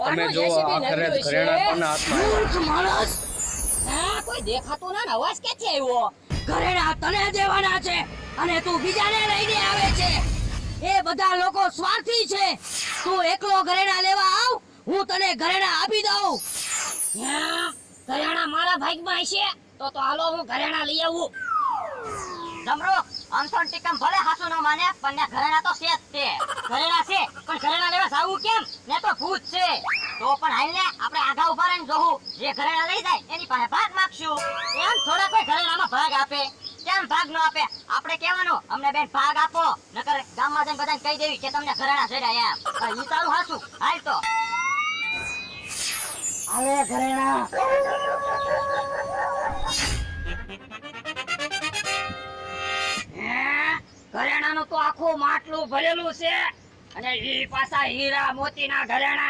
તમે જો આખરે? ઘરેણા પણ હાથમાં માણસ! હા કોઈ દેખાતો ના ને અવાજ છે એવો ઘરેણા તને દેવાના છે અને તું બીજાને લઈને આવે છે. એ બધા લોકો સ્વાર્થી છે. તું એકલો ઘરેણા લેવા આવ હું તને ઘરેણા આપી દઉં. હા, ઘરેણા મારા ભાગમાં હશે તો તો હાલો હું ઘરેણા લઈ આવું. જમરો અમથોન ટીકમ ભલે હાસુ ન માને પણ ઘરેણા તો છે જ તે. ઘરેણા છે પણ ઘરેણા જાવું કેમ? ને તો ભૂત છે. તો પણ હાલ ને આપણે આગા ઊભા રહીને જોવું. જે ઘરેણા લઈ જાય, એની પાસે ભાગ માગશું. એમ થોડા કોઈ ઘરેણામાં ભાગ આપે. કેમ ભાગ ન આપે? આપણે કહેવાનું, અમને બેન ભાગ આપો. નકર ગામમાં જઈને બધાને કહી દેવી કે તમને ઘરેણા છેડ્યા એમ. ઈ તારું હાસું હાલ તો. હાલે ઘરેણા. ઘરેણાનું તો આખું માટલું ભરેલું છે. અને એ પાછા હીરા મોતીના ઘરેણા